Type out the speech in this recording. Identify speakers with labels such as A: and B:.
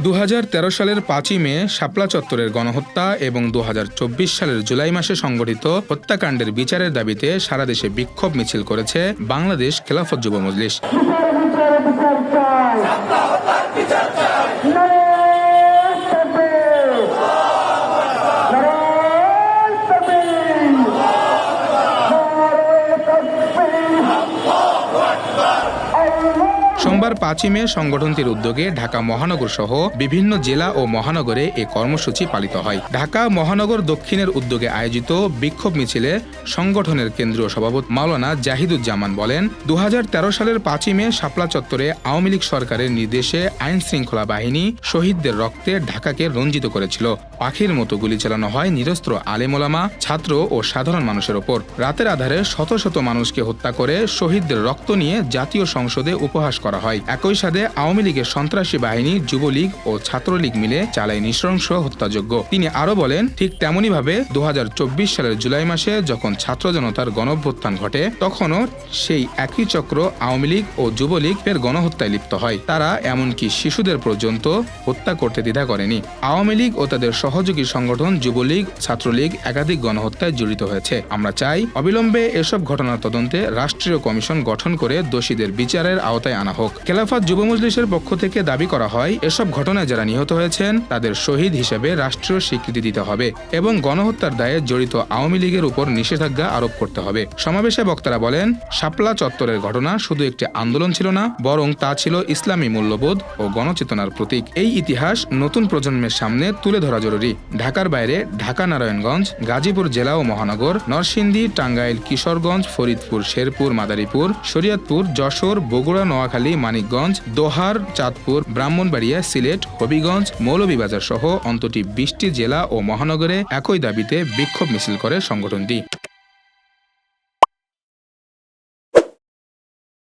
A: দু হাজার তেরো সালের পাঁচই মে শাপলা চত্বরের গণহত্যা এবং দু হাজার চব্বিশ সালের জুলাই মাসে সংগঠিত হত্যাকাণ্ডের বিচারের দাবিতে সারা দেশে বিক্ষোভ মিছিল করেছে বাংলাদেশ খেলাফত যুব মজলিস। সোমবার পাঁচই মে সংগঠনটির উদ্যোগে ঢাকা মহানগর সহ বিভিন্ন জেলা ও মহানগরে এ কর্মসূচি পালিত হয়। ঢাকা মহানগর দক্ষিণের উদ্যোগে আয়োজিত বিক্ষোভ মিছিলে সংগঠনের কেন্দ্রীয় সভাপতি মাওলানা জাহিদুজ্জামান বলেন দু হাজার তেরো সালের পাঁচই মে শাপলা চত্বরে আওয়ামী লীগ সরকারের নির্দেশে আইন শৃঙ্খলা বাহিনী শহীদদের রক্তে ঢাকাকে রঞ্জিত করেছিল। পাখির মতো গুলি চালানো হয় নিরস্ত্র আলেমোলামা ছাত্র ও সাধারণ মানুষের ওপর। রাতের আধারে শত শত মানুষকে হত্যা করে শহীদদের রক্ত নিয়ে জাতীয় সংসদে উপহাস করা হয়। একই সাথে আওয়ামী লীগের সন্ত্রাসী বাহিনী, যুবলীগ ও ছাত্রলীগ মিলে চালায় নৃশংস হত্যাযোগ্য তিনি আরও বলেন, ঠিক তেমনই ভাবে সালের জুলাই মাসে যখন ছাত্র জনতার গণভ্যুত্থান ঘটে, তখনও সেই একই চক্র আওয়ামী লীগ ও যুবলীগ ফের গণহত্যায় লিপ্ত হয়। তারা এমনকি শিশুদের পর্যন্ত হত্যা করতে দ্বিধা করেনি। আওয়ামী লীগ ও তাদের সহযোগী সংগঠন যুবলীগ, ছাত্রলীগ একাধিক গণহত্যায় জড়িত হয়েছে। আমরা চাই, অবিলম্বে এসব ঘটনার তদন্তে রাষ্ট্রীয় কমিশন গঠন করে দোষীদের বিচারের আওতায় আনা হোক। খেলাফত যুব মজলিসের পক্ষ থেকে দাবি করা হয়, এসব ঘটনায় যারা নিহত হয়েছেন, তাদের শহীদ হিসেবে রাষ্ট্রীয় স্বীকৃতি দিতে হবে এবং গণহত্যার দায়ে জড়িত আওয়ামী লীগের উপর নিষেধাজ্ঞা আরোপ করতে হবে। সমাবেশে বক্তারা বলেন, শাপলা চত্বরের ঘটনা শুধু একটি আন্দোলন ছিল না, বরং তা ছিল ইসলামী মূল্যবোধ ও গণচেতনার প্রতীক। এই ইতিহাস নতুন প্রজন্মের সামনে তুলে ধরা জরুরি। ঢাকার বাইরে ঢাকা, নারায়ণগঞ্জ, গাজীপুর জেলা ও মহানগর, নরসিংদী, টাঙ্গাইল, কিশোরগঞ্জ, ফরিদপুর, শেরপুর, মাদারীপুর, শরীয়তপুর, যশোর, বগুড়া, নোয়াখালী মানিকগঞ্জ, দোহার, চাঁদপুর, ব্রাহ্মণবাড়িয়া, সিলেট, হবিগঞ্জ, মৌলভীবাজার সহ অন্তটি বিশটি জেলা ও মহানগরে একই দাবিতে বিক্ষোভ মিছিল করে সংগঠনটি।